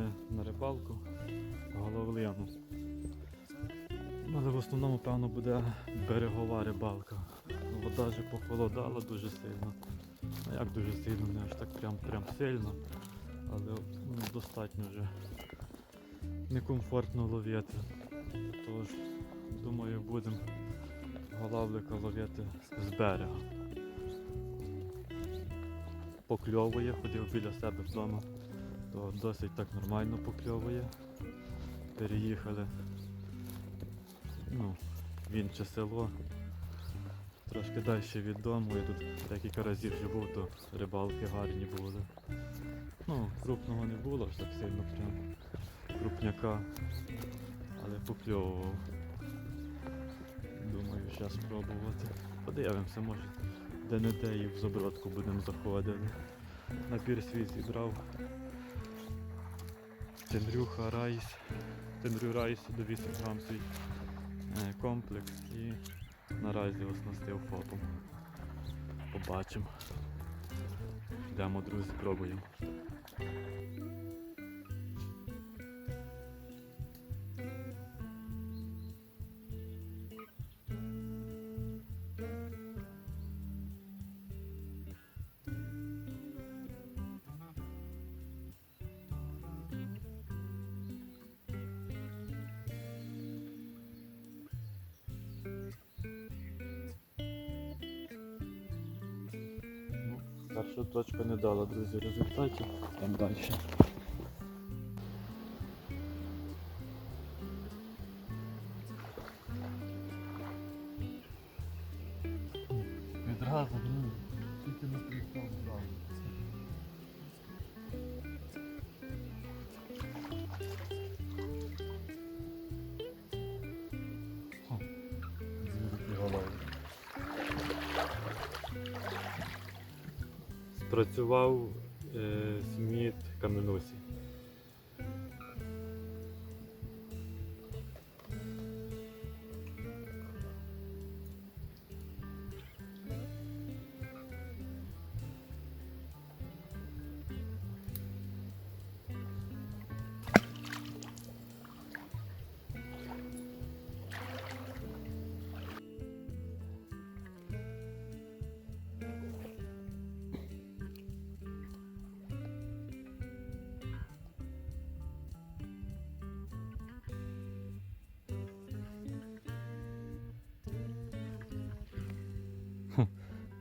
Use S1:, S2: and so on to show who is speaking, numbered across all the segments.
S1: Ми на рибалку в Головлину. Але в основному, певно, буде берегова рибалка. Вода вже похолодала дуже сильно. Ну як дуже сильно, не аж так прям, прям сильно, але ну, достатньо вже некомфортно ловити. Тож, думаю, будемо голавлика ловити з берега покльовує, ходив біля себе вдома, то досить так нормально покльовує. Переїхали ну, в інше село, трошки далі від дому. Я тут декілька разів вже був, то рибалки гарні були. Ну, крупного не було, аж так сильно прям крупняка, але покльовував. Думаю, зараз спробувати. Подивимося, може де-не-де і в забродку будемо заходити. Набір свій зібрав. Тендрюха райс. Тендрю райс довіз 8 грам свій е, комплекс і наразі оснастив фото. Побачимо. Йдемо, друзі, пробуємо. Перша точка не дала, друзі, результатів. Там далі. Відразу, ну, тільки не приїхав зразу. Спрацював е, сміт каменусі.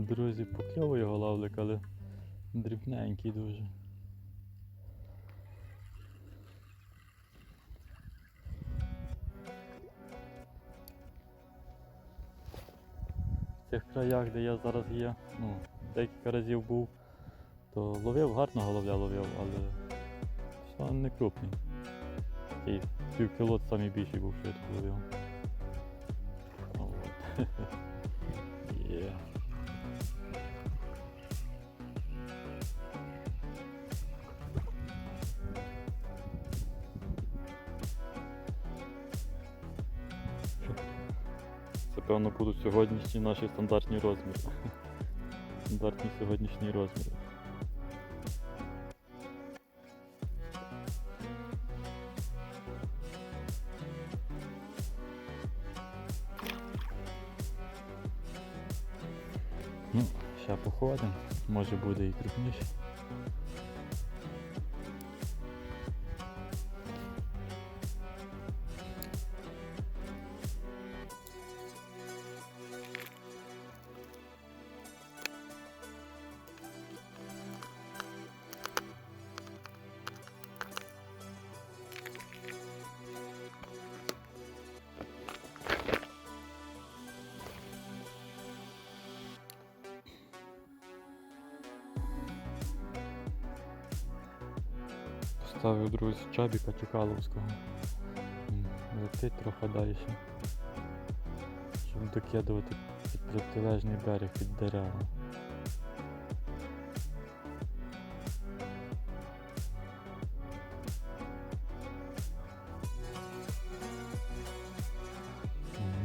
S1: Друзі, покльовує голавлик, але дрібненький дуже. В цих краях, де я зараз є, ну, декілька разів був, то ловив, гарно головля ловив, але все не крупний. Такий півкіло самий більший був, що я тут ловив. Це певно будуть сьогоднішні наші стандартні розміри. Стандартні сьогоднішні розміри. Ну, ще походимо, може буде і крупніше. Ставив, друзі, чабіка Чекаловського. Летить трохи далі. Щоб докидувати під протилежний берег під дерева.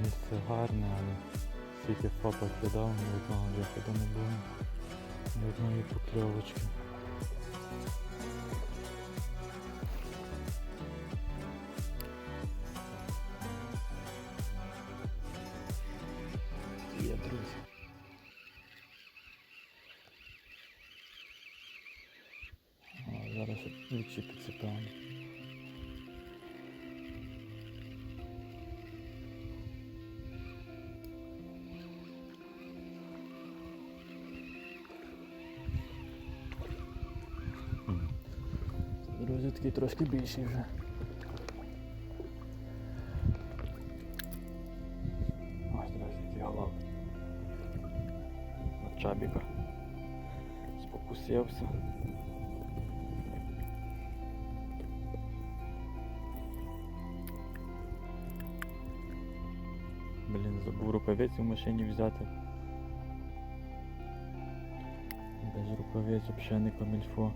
S1: Місце гарне, але скільки фапа кидав, ні одного виходу не було, ні одної покльовочки. Друзі, такий трошки більший вже. Ось, друзі, який голов. На чабіка. Спокусився. Блін, забув рукавиці в машині взяти. Без рукавиць взагалі не камільфо.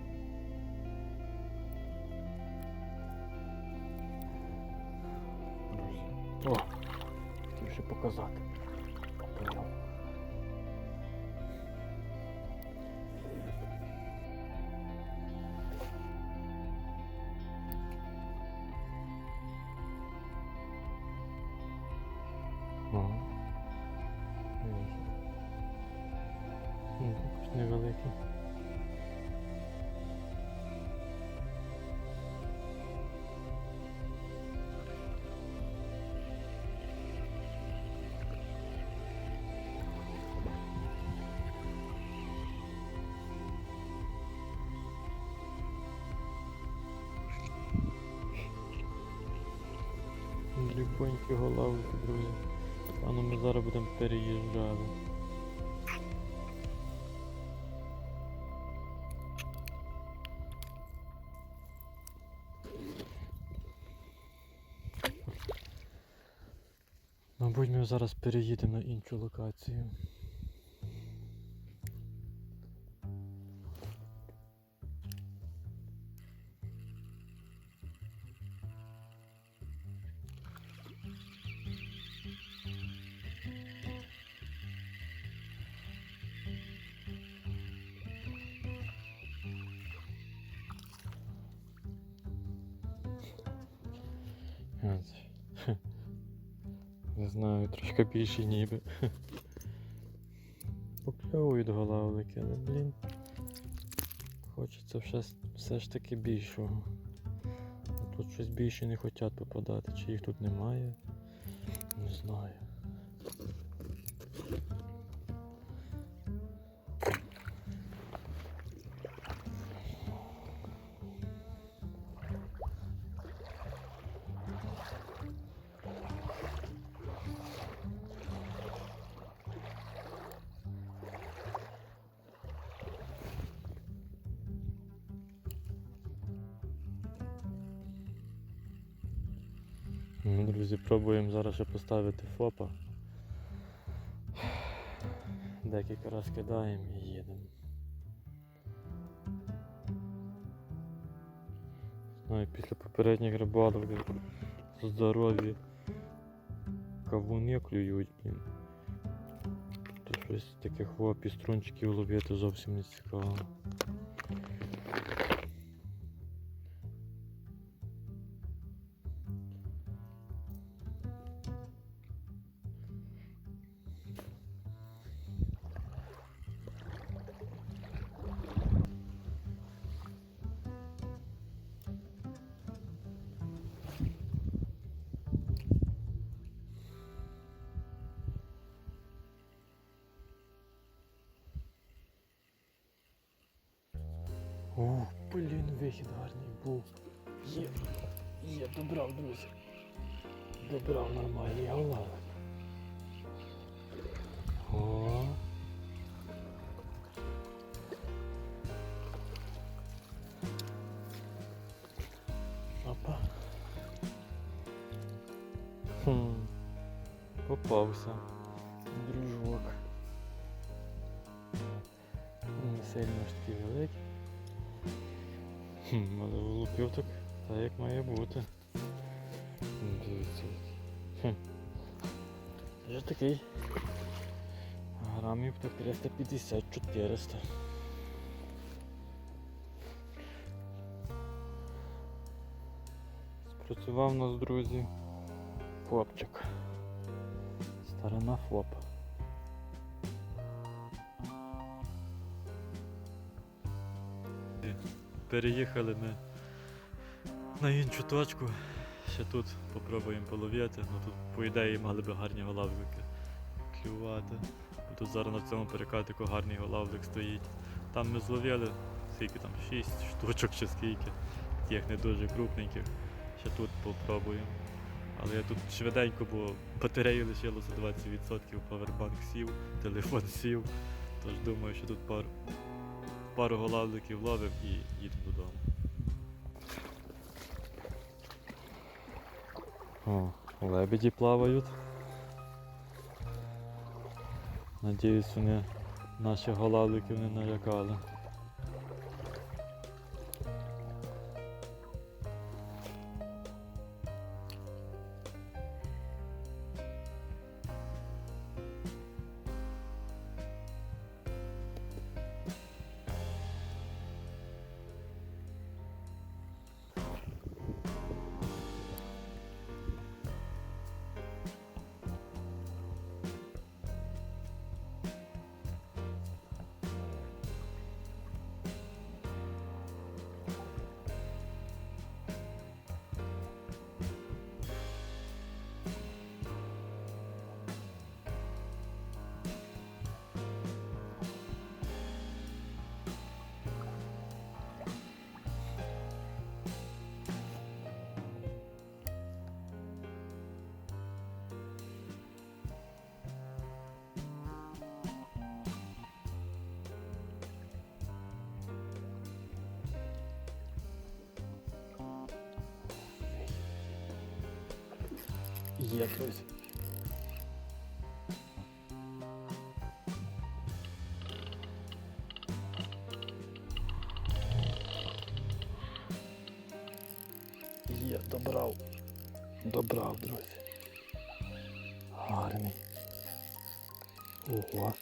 S1: Показати. Любонькі головки, друзі. А ну ми зараз будемо переїжджати. Мабуть, ми зараз переїдемо на іншу локацію. Не знаю, трошки більше ніби. Покльовують голавлики, але блін. Хочеться все, все ж таки більшого. Тут щось більше не хочуть попадати, чи їх тут немає. Не знаю. Друзі, пробуємо зараз ще поставити ФОПа. Декілька раз кидаємо і їдемо. Знаю, після попередніх рибалок здорові кавуни клюють, блін. То щось таких о, піструнчиків ловити зовсім не цікаво. О, блін, вихід гарний був. Є, є, добрав, друзі. Добрав нормальний голова. О. Опа. Хм. Попався. Дружок. Не сильно ж такий великий. Але влупив так, так як має бути. Дивіться. Вже такий. Грамів так 350-400. Спрацював у нас, друзі, фопчик. Сторона фоп. Переїхали ми на іншу точку. Ще тут попробуємо половити. Ну тут, по ідеї, мали би гарні голавлики клювати. Тут зараз на цьому перекатику гарний голавлик стоїть. Там ми зловили, скільки там, 6 штучок чи скільки, тих не дуже крупненьких. Ще тут попробуємо. Але я тут швиденько, бо батареї лишилося 20%, павербанк сів, телефон сів. Тож думаю, що тут пару, пару голавликів ловив і їду додому. О, лебеді плавають. Надіюсь, вони наших голавликів не налякали. Є хтось. Є, добрав. Добрав, друзі. Гарний. Ого.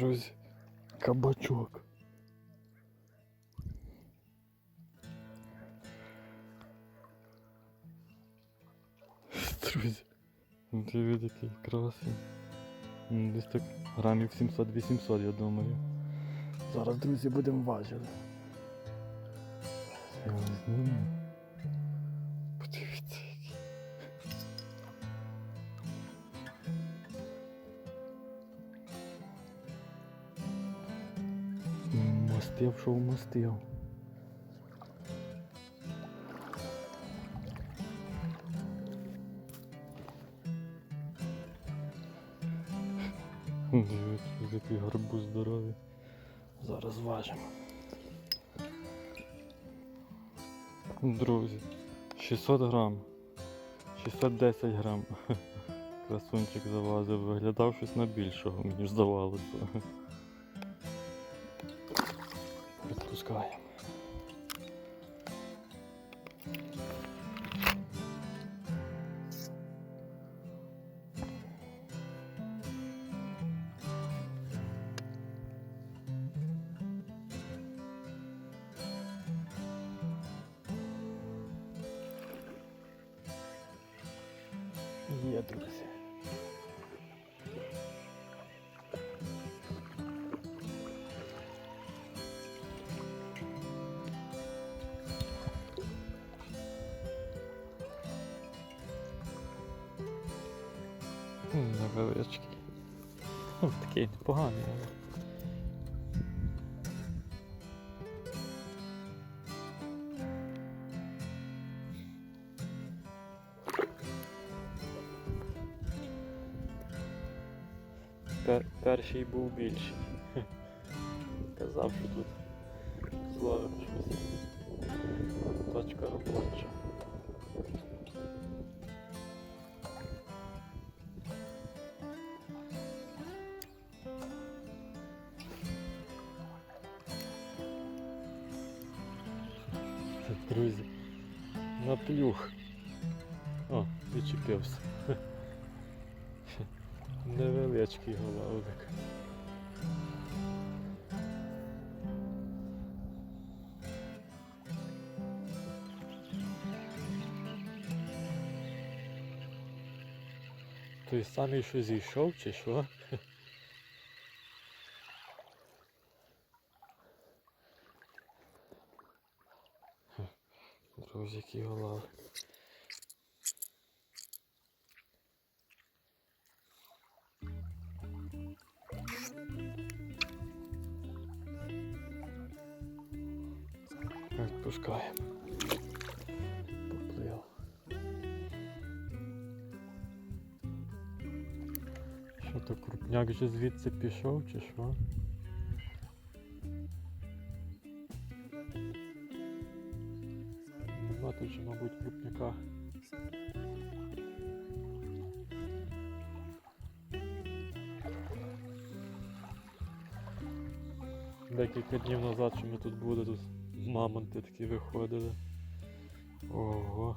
S1: Друзі, кабачок. Друзі, дивіться, який красий. Десь так грамів 700-800, я думаю. Зараз, друзі, будемо важити. Я його М, Мастив, що вмастив. Дивіться, який гарбуз здоровий. Зараз важимо. Друзі, 600 грам. 610 грам. Красунчик завазив, виглядав щось на більшого, мені ж здавалося. Є, друзі. Невеличкий. Ну, такий непоганий, перший був більший. Казав, що тут зловив щось. Точка робоча. Це, Друзі, на плюх. О, відчепився. Невеличкий головик. Той самий, що зійшов, чи що? Друзі, який голова. Відпускаємо. Поплив. Що то крупняк же звідси пішов, чи що? Нема тут же, мабуть, крупняка. Декілька днів назад, що ми тут були, тут мамонти такі виходили. Ого.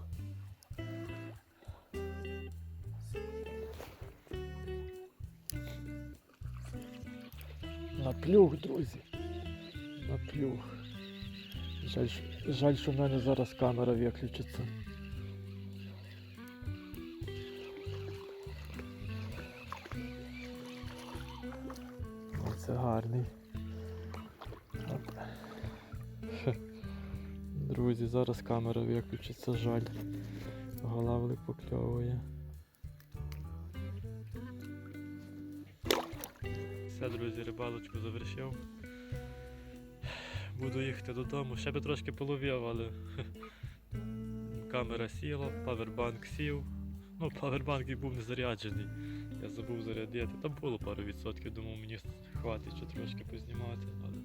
S1: Наплюх, друзі. Наплюх. Жаль, жаль, що в мене зараз камера виключиться. Зараз камера виключиться, жаль. Голавлик покльовує. Все, друзі, рибалочку завершив. Буду їхати додому. Ще би трошки половив, але камера сіла, павербанк сів. Ну, павербанк і був не заряджений. Я забув зарядити. Там було пару відсотків, думав, мені хватить ще трошки познімати, але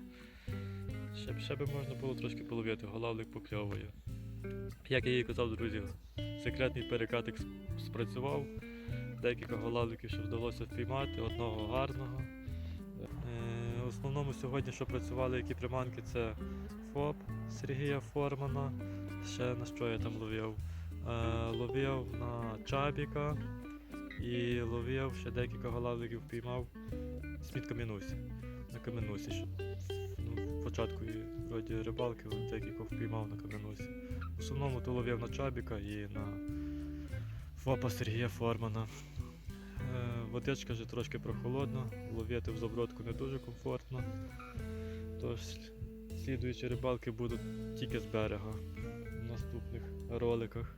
S1: ще, б- ще би можна було трошки половити, голавлик покльовує. Як я їй казав, друзі, секретний перекатик спрацював. Декілька голавликів ще вдалося впіймати, одного гарного. Е, В основному сьогодні, що працювали, які приманки, це ФОП Сергія Формана. Ще на що я там ловив? Е, Ловив на чабіка і ловив ще декілька голавликів піймав з-під кам'янусі. На кам'янусі. Початку вроді рибалки от декілька впіймав на кам'янусі. В основному то ловив на чабіка і на ФОПа Сергія Формана. Е, Водичка вже трошки прохолодна, ловити в забродку не дуже комфортно. Тож слідуючі рибалки будуть тільки з берега в наступних роликах.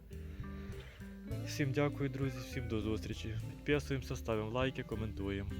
S1: Всім дякую, друзі, всім до зустрічі. Підписуємося, ставимо лайки, коментуємо.